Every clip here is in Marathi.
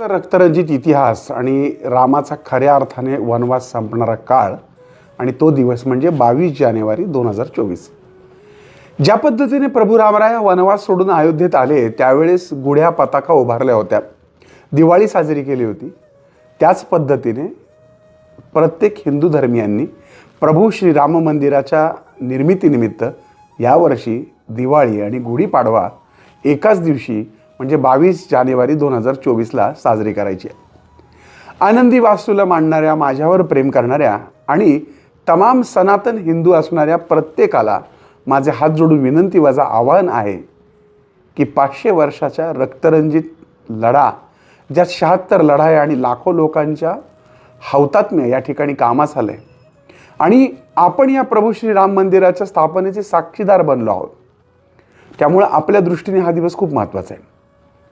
रक्तरंजित इतिहास आणि रामाचा खऱ्या अर्थाने वनवास संपणारा काळ आणि तो दिवस म्हणजे बावीस जानेवारी दोन हजार चोवीस. ज्या पद्धतीने प्रभू रामराय वनवास सोडून अयोध्येत आले त्यावेळेस गुढ्या पताका उभारल्या होत्या. दिवाळी साजरी केली होती. त्याच पद्धतीने प्रत्येक हिंदू धर्मियांनी प्रभू श्रीराम मंदिराच्या निर्मितीनिमित्त यावर्षी दिवाळी आणि गुढीपाडवा एकाच दिवशी म्हणजे बावीस जानेवारी दोन हजार चोवीसला साजरी करायची आहे. आनंदी वास्तूला मांडणाऱ्या माझ्यावर प्रेम करणाऱ्या आणि तमाम सनातन हिंदू असणाऱ्या प्रत्येकाला माझे हात जोडून विनंती वाजा आवाहन आहे की पाचशे वर्षाच्या रक्तरंजित लढा ज्यात शहात्तर लढाया आणि लाखो लोकांच्या हौतात्म्य या ठिकाणी कामास आलं आहे आणि आपण या प्रभू श्री राम मंदिराच्या स्थापनेचे साक्षीदार बनलो आहोत. त्यामुळं आपल्या दृष्टीने हा दिवस खूप महत्त्वाचा आहे.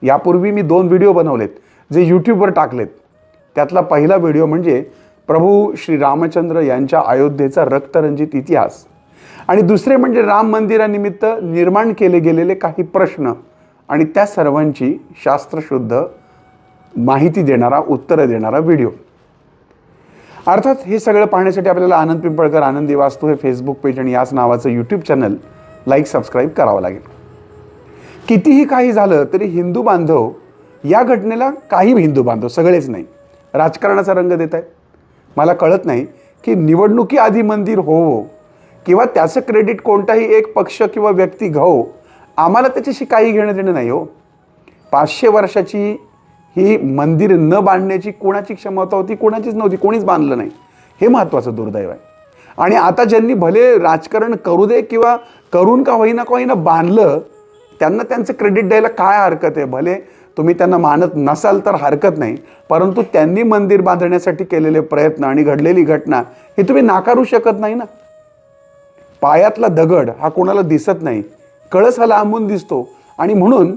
यापूर्वी मी दोन व्हिडिओ बनवलेत जे यूट्यूबवर टाकलेत. त्यातला पहिला व्हिडिओ म्हणजे प्रभू श्री रामचंद्र यांच्या अयोध्येचा रक्तरंजित इतिहास. आणि दुसरे म्हणजे राम मंदिरानिमित्त निर्माण केले गेलेले काही प्रश्न आणि त्या सर्वांची शास्त्रशुद्ध माहिती देणारा उत्तरं देणारा व्हिडिओ अर्थात हे सगळं पाहण्यासाठी आपल्याला आनंद पिंपळकर आनंदी वास्तू हे फेसबुक पेज आणि याच नावाचं यूट्यूब चॅनल लाईक सबस्क्राईब करावं लागेल. कितीही काही झालं तरी हिंदू बांधव या घटनेला काही हिंदू बांधव सगळेच नाही. राजकारणाचा रंग देत आहेत. मला कळत नाही की निवडणुकीआधी मंदिर होवो किंवा त्याचं क्रेडिट कोणताही एक पक्ष किंवा व्यक्ती घावो आम्हाला त्याच्याशी काही घेणं देणं नाही हो. पाचशे वर्षाची ही मंदिर न बांधण्याची कोणाची क्षमता होती कोणाचीच नव्हती कोणीच बांधलं नाही. हे महत्त्वाचं दुर्दैव आहे. आणि आता ज्यांनी भले राजकारण करू दे किंवा करून का होईना का होईना बांधलं त्यांना त्यांचं क्रेडिट द्यायला काय हरकत आहे? भले तुम्ही त्यांना मानत नसाल तर हरकत नाही परंतु त्यांनी मंदिर बांधण्यासाठी केलेले प्रयत्न आणि घडलेली घटना हे तुम्ही नाकारू शकत नाही ना? पायातला दगड हा कोणाला दिसत नाही. कळस हा लांबून दिसतो. आणि म्हणून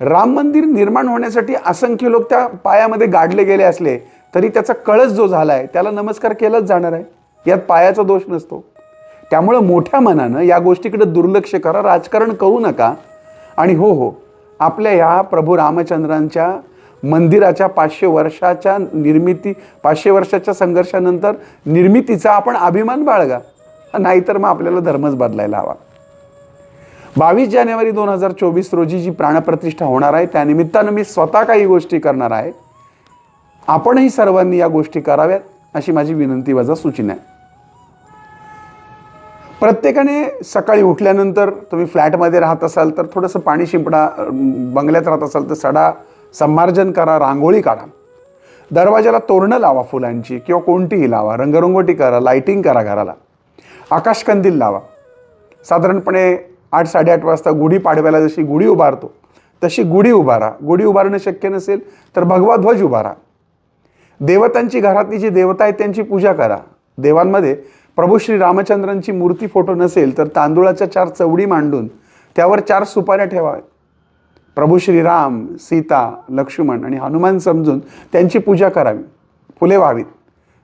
राम मंदिर निर्माण होण्यासाठी असंख्य लोक त्या पायामध्ये गाडले गेले असले तरी त्याचा कळस जो झाला आहे त्याला नमस्कार केलाच जाणार आहे. यात पायाचा दोष नसतो. त्यामुळं मोठ्या मनानं या गोष्टीकडे दुर्लक्ष करा. राजकारण करू नका. आणि हो हो आपल्या ह्या प्रभू रामचंद्रांच्या मंदिराच्या पाचशे वर्षाच्या निर्मिती पाचशे वर्षाच्या संघर्षानंतर निर्मितीचा आपण अभिमान बाळगा. नाहीतर मग आपल्याला धर्मच बदलायला हवा. बावीस जानेवारी दोन हजार चोवीस रोजी जी प्राणप्रतिष्ठा होणार आहे त्यानिमित्तानं मी स्वतः काही गोष्टी करणार आहे. आपणही सर्वांनी या गोष्टी कराव्यात अशी माझी विनंती वजा सूचना आहे. प्रत्येकाने सकाळी उठल्यानंतर तुम्ही फ्लॅटमध्ये राहत असाल तर थोडंसं पाणी शिंपडा बंगल्यात राहत असाल तर सडा संमार्जन करा रांगोळी काढा. दरवाजाला तोरणं लावा फुलांची किंवा कोणतीही लावा. रंगरंगोटी करा लाईटिंग करा घराला. आकाशकंदील लावा. साधारणपणे आठ साडेआठ वाजता गुढी पाडव्याला जशी गुढी उभारतो तशी गुढी उभारा. गुढी उभारणं शक्य नसेल तर भगवा ध्वज उभारा. देवतांची घरातली जी देवता आहेत त्यांची पूजा करा. देवांमध्ये प्रभू श्री रामचंद्रांची मूर्ती फोटो नसेल तर तांदूळाच्या चार चवडी मांडून त्यावर चार सुपाऱ्या ठेवाव्यात प्रभू श्रीराम सीता लक्ष्मण आणि हनुमान समजून त्यांची पूजा करावी. फुले व्हावीत.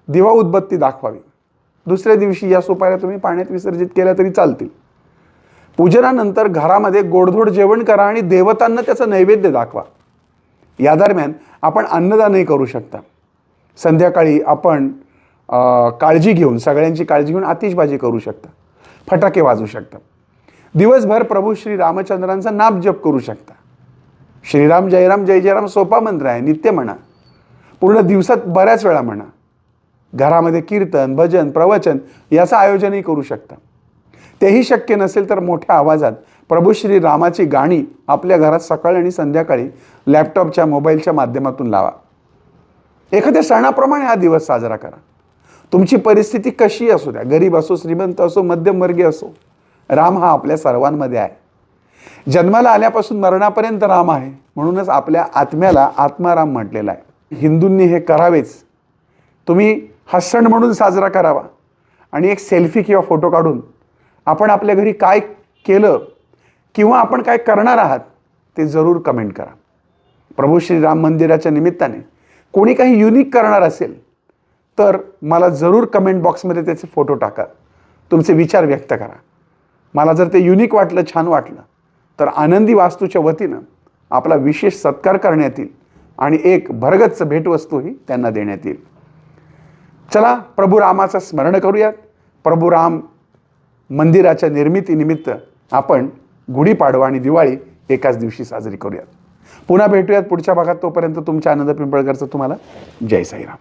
दिवा उद्बत्ती दाखवावी. दुसऱ्या दिवशी या सुपाऱ्या तुम्ही पाण्यात विसर्जित केल्या तरी चालतील. पूजनानंतर घरामध्ये गोडधोड जेवण करा आणि देवतांना त्याचं नैवेद्य दाखवा. या दरम्यान आपण अन्नदानही करू शकता. संध्याकाळी आपण काळजी घेऊन सगळ्यांची काळजी घेऊन आतिषबाजी करू शकता. फटाके वाजू शकता दिवसभर प्रभू श्री रामचंद्रांचा नाप जप करू शकता. श्रीराम जयराम जय जयराम सोपा मंत्र आहे नित्य म्हणा. पूर्ण दिवसात बऱ्याच वेळा म्हणा. घरामध्ये कीर्तन भजन प्रवचन याचं आयोजनही करू शकता. तेही शक्य नसेल तर मोठ्या आवाजात प्रभू श्री रामाची गाणी आपल्या घरात सकाळी आणि संध्याकाळी लॅपटॉपच्या मोबाईलच्या माध्यमातून लावा. एखाद्या सणाप्रमाणे हा दिवस साजरा करा. तुमची परिस्थिती कशी असू द्या गरीब असो श्रीमंत असो मध्यमवर्गीय असो राम हा आपल्या सर्वांमध्ये आहे. जन्माला आल्यापासून मरणापर्यंत राम आहे म्हणूनच आपल्या आत्म्याला आत्माराम म्हटलेला आहे. हिंदूंनी हे करावेच. तुम्ही हा सण म्हणून साजरा करावा आणि एक सेल्फी किंवा फोटो काढून आपण आपल्या घरी काय केलं किंवा आपण काय करणार आहात ते जरूर कमेंट करा. प्रभू श्रीराम मंदिराच्या निमित्ताने कोणी काही युनिक करणार असेल तर मला जरूर कमेंट बॉक्समध्ये त्याचे फोटो टाका. तुमचे विचार व्यक्त करा. मला जर ते युनिक वाटलं छान वाटलं तर आनंदी वास्तूच्या वतीनं आपला विशेष सत्कार करण्यात येईल आणि एक भरगच्च भेटवस्तूही त्यांना देण्यात येईल. चला प्रभू रामाचं स्मरण करूयात. प्रभू राम मंदिराच्या निर्मितीनिमित्त आपण गुढीपाडवा आणि दिवाळी एकाच दिवशी साजरी करूयात. पुन्हा भेटूयात पुढच्या भागात तोपर्यंत तुमच्या आनंद पिंपळकरचं तुम्हाला जय साईराम.